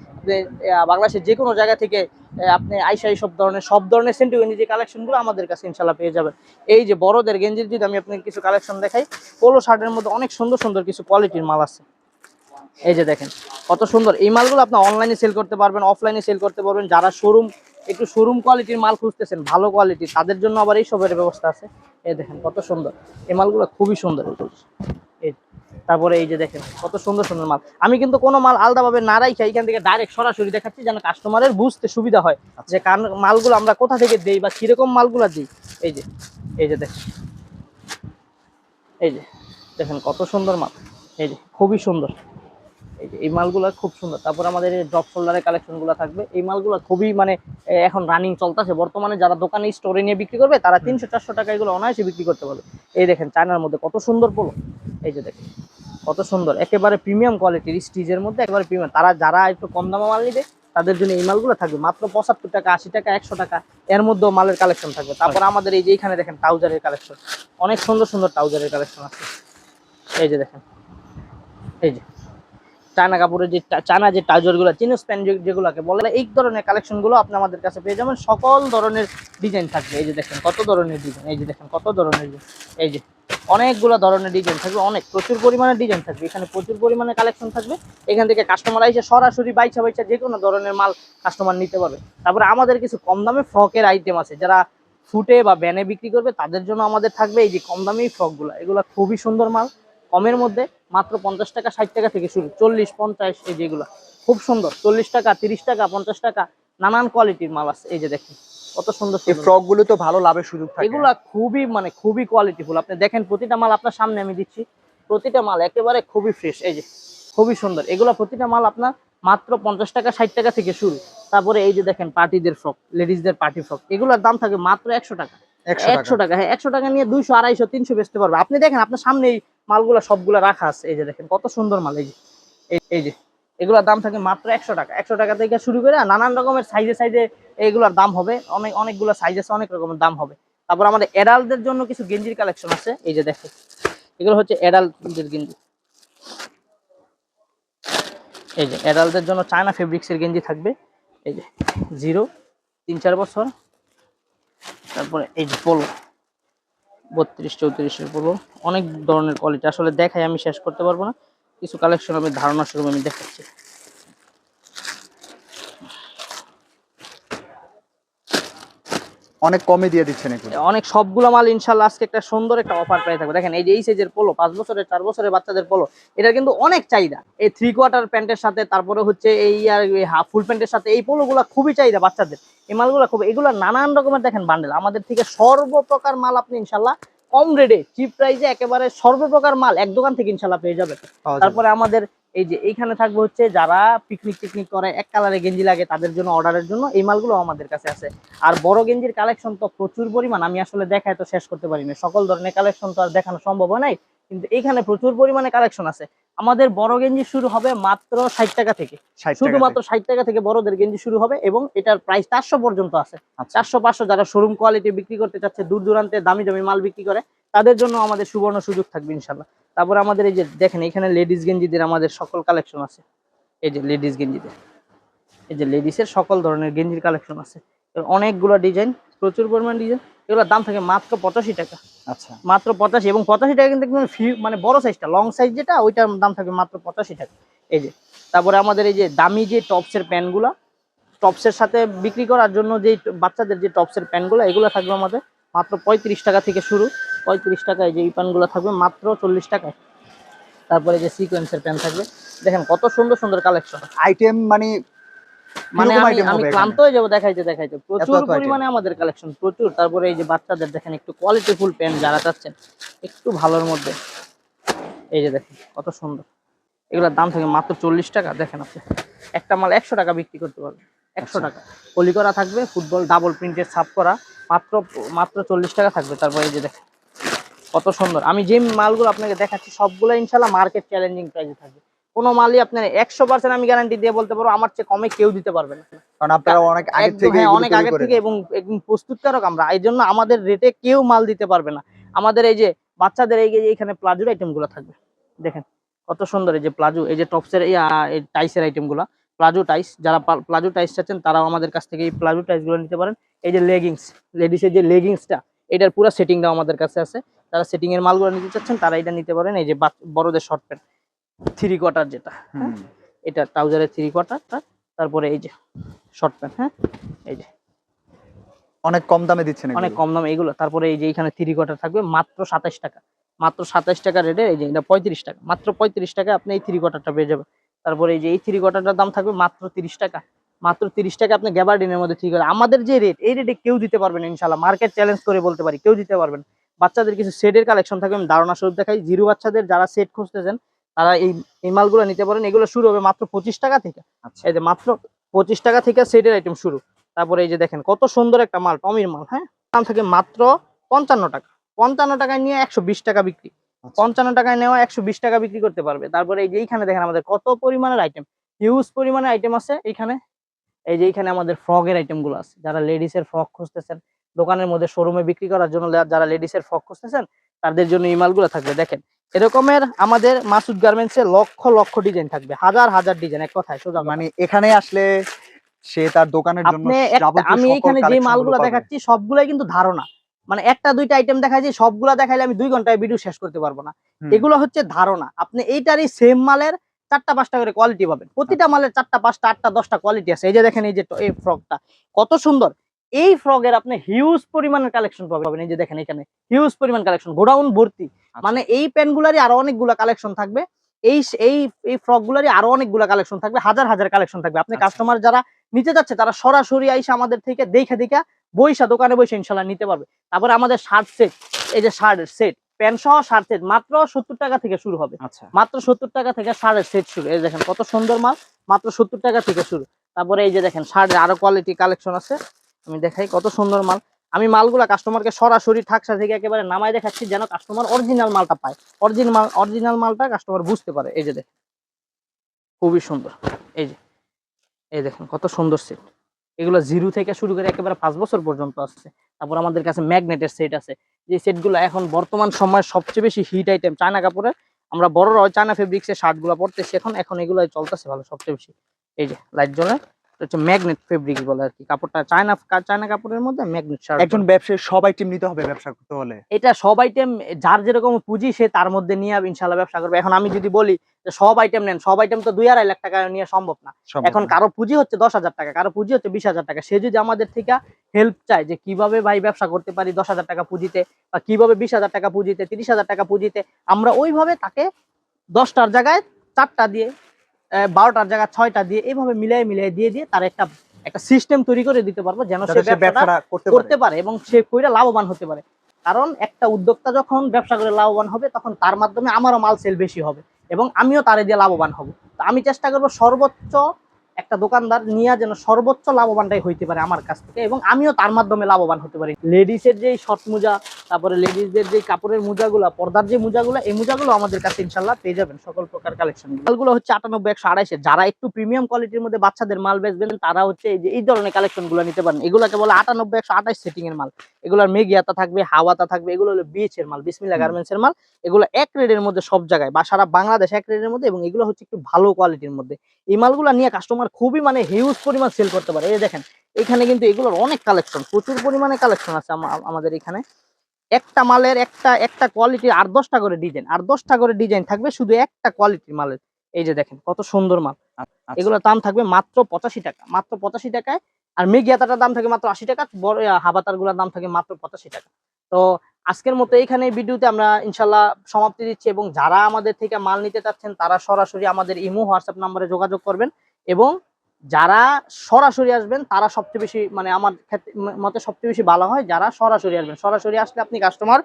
[SPEAKER 1] বাংলাদেশের যে কোনো জায়গা থেকে আপনি আইসা এই সব ধরনের সব ধরনের সেন্টু গেঞ্জি যে কালেকশনগুলো আমাদের কাছে ইনশাল্লাহ পেয়ে যাবেন। এই যে বড়দের গেঞ্জির যদি আমি আপনাকে কিছু কালেকশন দেখাই পোলো শার্টের মধ্যে অনেক সুন্দর সুন্দর কিছু কোয়ালিটির মাল আছে। এই যে দেখেন, কত সুন্দর। এই মালগুলো আপনি অনলাইনে সেল করতে পারবেন অফলাইনে সেল করতে পারবেন, যারা শোরুম একটু শোরুম কোয়ালিটির মাল খুঁজতেছেন, ভালো কোয়ালিটি তাদের জন্য আবার এই সবের ব্যবস্থা আছে। এই দেখেন কত সুন্দর। এই মালগুলো খুবই সুন্দর। এই, তারপরে এই যে দেখেন, কত সুন্দর সুন্দর মাল। আমি কিন্তু কোনো মাল আলাদাভাবে না রাখি এখান থেকে ডাইরেক্ট সরাসরি দেখাচ্ছি যেন কাস্টমারের বুঝতে সুবিধা হয় যে কান মালগুলো আমরা কোথা থেকে দিই বা কীরকম মালগুলো দিই। এই যে এই যে দেখেন। এই যে, দেখেন কত সুন্দর মাল। এই যে, খুবই সুন্দর। এই যে এই মালগুলো খুব সুন্দর। তারপর আমাদের এই ড্রপ শোল্ডারের কালেকশনগুলো থাকবে। এই মালগুলো খুবই মানে এখন রানিং চলতেছে। বর্তমানে যারা দোকানে স্টোরে নিয়ে বিক্রি করবে তারা তিনশো চারশো টাকা এগুলো অনায়াসে বিক্রি করতে পারবে। এই দেখেন চায়নার মধ্যে কত সুন্দর পোলো। এই যে দেখেন কত সুন্দর। একেবারে প্রিমিয়াম কোয়ালিটির স্টিজের মধ্যে একেবারে প্রিমিয়াম তারা যারা একটু কম দামে মাল নিবে তাদের জন্য এই মালগুলো থাকবে। মাত্র পঁচাত্তর টাকা আশি টাকা একশো টাকা এর মধ্যেও মালের কালেকশন থাকবে। তারপর আমাদের এই যে এখানে দেখেন ট্রাউজারের কালেকশন অনেক সুন্দর সুন্দর ট্রাউজারের কালেকশন আছে। এই যে দেখেন এই যে। চায়না কাপড়ের যে চায়না যে ট্রাউজারগুলো চিনোস প্যান্ট যেগুলোকে বলে, এই ধরনের কালেকশনগুলো আপনি আমাদের কাছে পেয়ে যাবেন। সকল ধরনের ডিজাইন থাকবে। এই যে দেখেন কত ধরনের ডিজাইন, এই যে দেখেন কত ধরনের এই যে অনেকগুলো ধরনের ডিজাইন থাকবে, অনেক, প্রচুর পরিমাণে ডিজাইন থাকবে। এখানে প্রচুর পরিমাণে কালেকশন থাকবে। এখান থেকে কাস্টমার এসে সরাসরি বাইচা বাইচা যে কোনো ধরনের মাল কাস্টমার নিতে পারবে। তারপরে আমাদের কিছু কম দামে ফ্রকের আইটেম আছে। যারা ফুটে বা ব্যানে বিক্রি করবে, তাদের জন্য আমাদের থাকবে এই যে কম দামি ফ্রকগুলো। এগুলো খুবই সুন্দর মাল। কমের মধ্যে মাত্র পঞ্চাশ টাকা ষাট টাকা থেকে শুরু। চল্লিশ পঞ্চাশ এই যেগুলো খুব সুন্দর। চল্লিশ টাকা তিরিশ টাকা পঞ্চাশ টাকা নানান কোয়ালিটির মাল আছে। এই যে দেখেন কত সুন্দর
[SPEAKER 2] ফ্রকগুলো তো ভালো লাভের সুযোগ থাকে।
[SPEAKER 1] এগুলা খুবই মানে খুবই কোয়ালিটিফুল আপনি দেখেন প্রতিটা মাল আপনার সামনে আমি দিচ্ছি। প্রতিটা মাল একেবারে খুবই ফ্রেশ এই যে খুবই সুন্দর। এগুলো প্রতিটা মাল আপনার মাত্র পঞ্চাশ টাকা ষাট টাকা থেকে শুরু। তারপরে এই যে দেখেন পার্টিদের ফ্রক লেডিসদের পার্টি ফ্রক এগুলোর দাম থাকে মাত্র একশো টাকা।
[SPEAKER 2] একশো
[SPEAKER 1] টাকা। হ্যাঁ একশো টাকা নিয়ে দুইশো, আড়াইশো, তিনশো বেচতে পারবে। আপনি দেখেন, আপনার সামনে এই মালগুলা সবগুলা রাখা আছে। এই যে দেখেন, কত সুন্দর মাল, এই যে। এই- যে, এগুলোর দাম থাকে মাত্র একশো টাকা। একশো টাকা থেকে শুরু করে নানান রকমের সাইজে সাইজে এগুলোর দাম হবে। অনেক, অনেকগুলো সাইজ অনেক রকমের দাম হবে। তারপর আমাদের এডাল্টদের জন্য কিছু গেঞ্জির কালেকশন আছে। এই যে দেখো এগুলো হচ্ছে এডাল্টদের গেঞ্জি। এই যে এডাল্টদের জন্য চায়না ফেব্রিক্সের গেঞ্জি থাকবে। এই যে জিরো তিন, চার বছর। তারপরে এই যে পোলো, বত্রিশ চৌত্রিশের পোলো, অনেক ধরনের কোয়ালিটি আসলে দেখাই, আমি শেষ করতে পারব না। কিছু কালেকশন আমি ধারণা স্বরূপ আমি দেখাচ্ছি।
[SPEAKER 2] অনেক কমে দিয়ে দিচ্ছেন এগুলো।
[SPEAKER 1] অনেক সবগুলো মাল ইনশাল্লাহ আজকে একটা সুন্দর একটা অফার পেয়ে থাকবে। দেখেন এই যে এই সাইজের পোলো পাঁচ বছরের চার বছরের বাচ্চাদের পোলো এটা কিন্তু অনেক চাহিদা। এই থ্রি কোয়ার্টার প্যান্টের সাথে তারপরে হচ্ছে এই আর হাফ ফুল প্যান্টের সাথে এই পোলোগুলো খুবই চাহিদা বাচ্চাদের। এই মালগুলো খুব এগুলো নানান রকমের দেখেন বান্ডেল আমাদের থেকে সর্বপ্রকার মাল আপনি ইনশাল্লাহ কম রেটে চিপ প্রাইসে একেবারে সর্বপ্রকার মাল এক দোকান থেকে ইনশাল্লাহ পেয়ে যাবে
[SPEAKER 2] যাবে।
[SPEAKER 1] তারপরে আমাদের এই যে এইখানে থাকবে হচ্ছে যারা পিকনিক টিকনিক করে এক কালারে গেঞ্জি লাগে তাদের জন্য অর্ডারের জন্য এই মালগুলো আমাদের কাছে আছে। আর বড় গেঞ্জির কালেকশন তো প্রচুর পরিমাণ আমি আসলে দেখায় তো শেষ করতে পারি না। সকল ধরনের কালেকশন তো আর দেখানো সম্ভব হয় নাই কিন্তু এখানে প্রচুর পরিমাণে কালেকশন আছে। আমাদের বড় গেঞ্জি শুরু হবে মাত্র ষাট টাকা থেকে। শুধুমাত্র ষাট টাকা থেকে বড়দের গেঞ্জি শুরু হবে এবং এটার প্রাইস চারশো পর্যন্ত আছে।
[SPEAKER 2] আচ্ছা।
[SPEAKER 1] চারশো পাঁচশো যারা শোরুম কোয়ালিটি বিক্রি করতে চাচ্ছে দূর দূরান্তে দামি দামি মাল বিক্রি করে তাদের জন্য আমাদের সুবর্ণ সুযোগ থাকবে ইনশাল্লাহ তারপর আমাদের এই যে দেখেন এখানে লেডিস গেঞ্জিদের আমাদের সকল কালেকশন আছে। এই যে লেডিস গেঞ্জিদের। এই যে লেডিসের সকল ধরনের গেঞ্জির কালেকশন আছে। অনেকগুলো ডিজাইন প্রচুর পরিমাণ ডিজাইন এগুলোর দাম থাকে মাত্র পঁচাশি টাকা।
[SPEAKER 2] আচ্ছা।
[SPEAKER 1] মাত্র পঁচাশি এবং পঁচাশি টাকা কিন্তু একদম ফি- মানে বড় সাইজটা লং সাইজ যেটা ওইটার দাম থাকে মাত্র পঁচাশি টাকা। এই যে তারপরে আমাদের এই যে দামি যে টপসের প্যান্টগুলা টপসের সাথে বিক্রি করার জন্য যে বাচ্চাদের যে টপসের প্যান্টগুলো এগুলো থাকবে আমাদের মাত্র পঁয়ত্রিশ টাকা থেকে শুরু। পঁয়ত্রিশ টাকায় যে এই প্যান্টগুলো থাকবে মাত্র চল্লিশ টাকায়। তারপরে যে সিকোয়েন্সের প্যান্ট থাকবে দেখেন কত সুন্দর সুন্দর কালেকশন
[SPEAKER 2] আইটেম মানে
[SPEAKER 1] মানে আমি ক্লান্ত হয়ে যাব দেখাইতে দেখাইতে। প্রচুর পরিমাণে আমাদের কালেকশন প্রচুর। তারপরে এই যে বাচ্চাদের দেখেন একটু কোয়ালিটি ফুল প্যান্ট যারা চাচ্ছেন একটু ভালোর মধ্যে। এই যে দেখেন কত সুন্দর। এগুলোর দাম থাকে মাত্র চল্লিশ টাকা দেখেন আপনি। একটা মাল একশো টাকা বিক্রি করতে পারবেন একশো টাকা। কলি করা থাকবে ফুটবল ডাবল প্রিন্টের ছাপ করা মাত্র মাত্র চল্লিশ টাকা থাকবে। তারপরে এই যে দেখেন কত সুন্দর। আমি যে মালগুলো আপনাকে দেখাচ্ছি সবগুলো ইনশাল্লাহ মার্কেট চ্যালেঞ্জিং প্রাইসে থাকবে। কোনো মালই আপনার একশো পার্সেন্ট আমি গ্যারান্টি দিয়ে বলতে পারব আমার চেয়ে কমে কেউ দিতে পারবে না।
[SPEAKER 2] কারণ আপনারা অনেক আগে থেকে
[SPEAKER 1] হ্যাঁ, অনেক আগে থেকে এবং একদম প্রস্তুতকারক আমরা এই জন্য আমাদের রেটে কেউ মাল দিতে পারবে না। আমাদের এই যে বাচ্চাদের এই যে এইখানে প্লাজোর আইটেমগুলো থাকবে। দেখেন কত সুন্দর এই যে প্লাজো এই যে টপসের এই টাইসের আইটেমগুলো। প্লাজো টাইস যারা প্লাজো টাইস চাচ্ছেন তারাও আমাদের কাছ থেকে এই প্লাজো টাইসগুলো নিতে পারেন। এই যে লেগিংস লেডিসের যে লেগিংসটা এটার পুরো সেটিংটাও আমাদের কাছে আছে। যারা সেটিং এর মালগুলো নিতে চাচ্ছেন তারা এটা নিতে পারেন। এই যে বড়দের শর্ট প্যান্ট থ্রি কোয়ার্টার যেটা
[SPEAKER 2] হুম।
[SPEAKER 1] এটা ট্রাউজারের থ্রি কোয়ার্টারটা তারপরে এই যে শর্ট প্যান্ট হ্যাঁ? এই যে।
[SPEAKER 2] অনেক কম দামে দিচ্ছেন
[SPEAKER 1] অনেক কম দামে এগুলো। তারপরে এই যে এখানে থ্রি কোয়ার্টার থাকবে মাত্র সাতাশ টাকা। মাত্র সাতাশ টাকা রেটে এই যে এটা পঁয়ত্রিশ টাকা। মাত্র পঁয়ত্রিশ টাকা আপনি এই থ্রি কোয়ার্টারটা পেয়ে যাবেন। তারপরে এই যে এই থ্রি কোয়ার্টারটার দাম থাকবে মাত্র তিরিশ টাকা। মাত্র তিরিশ টাকা আপনি গ্যাবার্ডিনের মধ্যে ঠিক কোয়ার্টার আমাদের যে রেট এই রেটে কেউ দিতে পারবেন ইনশাল্লাহ মার্কেট চ্যালেঞ্জ করে বলতে পারি কেউ দিতে পারবেন বাচ্চাদের কিছু সেটের কালেকশন থাকবে আমি ধারণা স্বরূপ দেখাই। জিরো বাচ্চাদের যারা সেট খুঁজতেছেন তারা এই এই মালগুলো নিতে পারেন। এগুলো শুরু হবে মাত্র পঁচিশ টাকা থেকে।
[SPEAKER 2] আচ্ছা।
[SPEAKER 1] এই যে মাত্র পঁচিশ টাকা থেকে সেটের আইটেম শুরু। তারপরে এই যে দেখেন কত সুন্দর একটা মাল টমির মাল হ্যাঁ? দাম থাকে মাত্র পঞ্চান্ন টাকা। পঞ্চান্ন টাকায় নিয়ে একশো বিশ টাকা বিক্রি।
[SPEAKER 2] আচ্ছা।
[SPEAKER 1] পঞ্চান্ন টাকায় নেওয়া একশো বিশ টাকা বিক্রি করতে পারবে। তারপরে এই যে এইখানে দেখেন আমাদের কত পরিমাণের আইটেম হিউজ পরিমাণের আইটেম আছে এইখানে। এই যে এইখানে আমাদের ফ্রকের আইটেমগুলো আছে যারা লেডিসের ফ্রক খুঁজতেছেন দোকানের মধ্যে শোরুমে বিক্রি করার জন্য যারা লেডিসের ফ্রক খুঁজতেছেন তাদের জন্য এই মালগুলো থাকবে। দেখেন এরকমের আমাদের মাসুদ গার্মেন্টসে লক্ষ লক্ষ ডিজাইন থাকবে হাজার হাজার ডিজাইন এক কথায় সোজা
[SPEAKER 2] মানে এখানে আসলে সে তার দোকানের জন্য
[SPEAKER 1] আমি এখানে যে মালগুলো দেখাচ্ছি সবগুলাই কিন্তু ধারণা। মানে একটা দুইটা আইটেম দেখাচ্ছি সবগুলা দেখাইলে আমি দুই ঘন্টায় ভিডিও শেষ করতে পারব না। এগুলো হচ্ছে ধারণা। আপনি এইটারই সেম মালের চারটা পাঁচটা করে কোয়ালিটি পাবেন। প্রতিটা
[SPEAKER 2] আচ্ছা।
[SPEAKER 1] মালের চারটা পাঁচটা আটটা দশটা কোয়ালিটি আছে। এই যে দেখেন এই যে এই ফ্রকটা কত সুন্দর। এই ফ্রকের আপনি হিউজ পরিমাণের কালেকশন পাবেন। এই যে দেখেন এখানে হিউজ পরিমাণ কালেকশন গোডাউন ভর্তি।
[SPEAKER 2] আচ্ছা।
[SPEAKER 1] মানে এই প্যান্টগুলারই আরও অনেকগুলা কালেকশন থাকবে। এই এই এই ফ্রকগুলারই আরও অনেকগুলা কালেকশন থাকবে। হাজার হাজার কালেকশন থাকবে। আপনি
[SPEAKER 2] আচ্ছা।
[SPEAKER 1] কাস্টমার যারা নিতে যাচ্ছে তারা সরাসরি আইসা আমাদের থেকে দেখে দেখে বইসা দোকানে বসে ইনশাল্লাহ নিতে পারবে। তারপরে আমাদের শার্ট সেট এই যে শার্টের সেট প্যান্ট সহ শার্ট সেট মাত্র সত্তর টাকা থেকে শুরু হবে।
[SPEAKER 2] আচ্ছা।
[SPEAKER 1] মাত্র সত্তর টাকা থেকে শার্টের সেট শুরু। এই দেখেন কত সুন্দর মাল মাত্র সত্তর টাকা থেকে শুরু। তারপরে এই যে দেখেন শার্টের আরও কোয়ালিটি কালেকশন আছে। আমি দেখাই কত সুন্দর মাল। আমি মালগুলা কাস্টমারকে সরাসরি ঠাকসা থেকে একেবারে নামাই দেখাচ্ছি যেন কাস্টমার অরিজিনাল মালটা পায়। অরিজিনাল মাল অরিজিনাল মালটা কাস্টমার বুঝতে পারে। এই যে দেখেন। খুবই সুন্দর। এই যে এই দেখেন কত সুন্দর সেট এগুলো জিরো থেকে শুরু করে একেবারে পাঁচ বছর পর্যন্ত আসছে। তারপর আমাদের কাছে ম্যাগনেটের সেট আছে। যে সেটগুলো এখন বর্তমান সময়ে সবচেয়ে বেশি হিট আইটেম চায়না কাপড়ের, আমরা বড়রা চায়না ফেব্রিক্সের শার্টগুলো পরতেছি, এখন এখন এগুলো চলতেছে ভালো, সবচেয়ে বেশি। এই যে লাইট জ্বলে। হচ্ছে ম্যাগনেট ফেব্রিক বলে আর কি কাপড়টা চায়না চায়না কাপড়ের মধ্যে ম্যাগনেট শার্ট
[SPEAKER 2] একজন ব্যবসায়ী সব আইটেম নিতে হবে ব্যবসা করতে হলে।
[SPEAKER 1] এটা সব আইটেম যার যেরকম পুঁজি সে তার মধ্যে নিয়ে ইনশাল্লাহ ব্যবসা করবে। এখন আমি যদি বলি যে সব আইটেম নেন সব আইটেম তো দুই আড়াই লাখ টাকা নিয়ে সম্ভব না। এখন কারও পুঁজি হচ্ছে দশ হাজার টাকা কারও পুঁজি হচ্ছে বিশ হাজার টাকা। সে যদি আমাদের থেকে হেল্প চায় যে কীভাবে ভাই ব্যবসা করতে পারি দশ হাজার টাকা পুঁজিতে বা কীভাবে বিশ হাজার টাকা পুঁজিতে তিরিশ হাজার টাকা পুঁজিতে আমরা ওইভাবে তাকে দশটার জায়গায় চারটা দিয়ে বারোটার জায়গায় ছয়টা দিয়ে এইভাবে মিলাই মিলাই দিয়ে দিয়ে তার একটা একটা সিস্টেম তৈরি করে দিতে পারব যেন সে ব্যবসাটা
[SPEAKER 2] করতে পারে।
[SPEAKER 1] এবং সে কইরা লাভবান হতে পারে। কারণ একটা উদ্যোক্তা যখন ব্যবসা করে লাভবান হবে তখন তার মাধ্যমে আমারও মাল সেল বেশি হবে এবং আমিও তারে দিয়ে লাভবান হব। তো আমি চেষ্টা করব সর্বোচ্চ একটা দোকানদার নিয়ে যেন সর্বোচ্চ লাভবানটাই হইতে পারে আমার কাছ থেকে এবং আমিও তার মাধ্যমে লাভবান হতে পারি। লেডিসের যেই শর্ট মোজা তারপরে লেডিসদের যে কাপড়ের মোজাগুলো পর্দার যে মোজাগুলো এই মোজাগুলো আমাদের কাছে ইনশাল্লাহ পেয়ে যাবেন সকল প্রকার কালেকশন মালগুলো হচ্ছে আটানব্বই একশো আড়াইশে। যারা একটু প্রিমিয়াম কোয়ালিটির মধ্যে বাচ্চাদের মাল বেচবেন তারা হচ্ছে এই যে এই ধরনের কালেকশনগুলো নিতে পারেন। এগুলোকে বলে আটানব্বই একশো আঠাশ সেটিং এর মাল। এগুলোর মেঘিয়াতা থাকবে হাওয়াতা থাকবে এগুলো হলো বিএচের মাল বিসমিল্লা
[SPEAKER 2] হুম।
[SPEAKER 1] গার্মেন্টস এর মাল। এগুলো এক রেডের মধ্যে সব জায়গায় বা সারা বাংলাদেশ এক রেডের মধ্যে এবং এগুলো হচ্ছে একটু ভালো কোয়ালিটির মধ্যে। এই মালগুলো নিয়ে কাস্টমার খুবই মানে হিউজ পরিমাণ সেল করতে পারে। এই দেখেন এখানে কিন্তু এগুলোর অনেক কালেকশন প্রচুর পরিমাণে কালেকশন আছে আমাদের এখানে। একটা মালের একটা একটা কোয়ালিটির আর দশটা করে ডিজাইন আর দশটা করে ডিজাইন থাকবে শুধু একটা কোয়ালিটির মালের। এই যে দেখেন কত সুন্দর মাল।
[SPEAKER 2] আচ্ছা।
[SPEAKER 1] এগুলোর দাম থাকবে মাত্র পঁচাশি টাকা মাত্র পঁচাশি টাকায়। আর মেঘিয়াতাটার দাম থাকে মাত্র আশি টাকা বড় হাবাতারগুলার দাম থাকে মাত্র পঁচাশি টাকা। তো আজকের মতো এইখানে ভিডিওতে আমরা ইনশাল্লাহ সমাপ্তি দিচ্ছি এবং যারা আমাদের থেকে মাল নিতে চাচ্ছেন, তারা সরাসরি আমাদের ইমো, হোয়াটসঅ্যাপ নাম্বারে যোগাযোগ করবেন এবং যারা সরাসরি আসবেন, তারা সবচেয়ে বেশি মানে আমার ক্ষেত্রে মতে সবচেয়ে বেশি ভালো হয় যারা সরাসরি আসবেন। সরাসরি আসলে আপনি কাস্টমার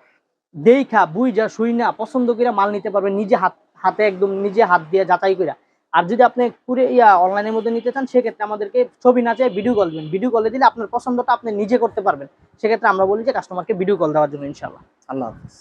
[SPEAKER 1] দেইখা বুইজা শুই না পছন্দ করে মাল নিতে পারবেন, নিজে হাত, হাতে একদম নিজে হাত দিয়ে যাচাই করে আর যদি আপনি পুরো ইয়া অনলাইনের মধ্যে নিতে চান, সেক্ষেত্রে আমাদেরকে ছবি না চাই ভিডিও কল দিন ভিডিও কলে দিলে আপনার পছন্দটা আপনি নিজে করতে পারবেন। সেক্ষেত্রে আমরা বলি যে কাস্টমারকে ভিডিও কল দেওয়ার জন্য ইনশাল্লাহ
[SPEAKER 2] আল্লাহ হাফিজ।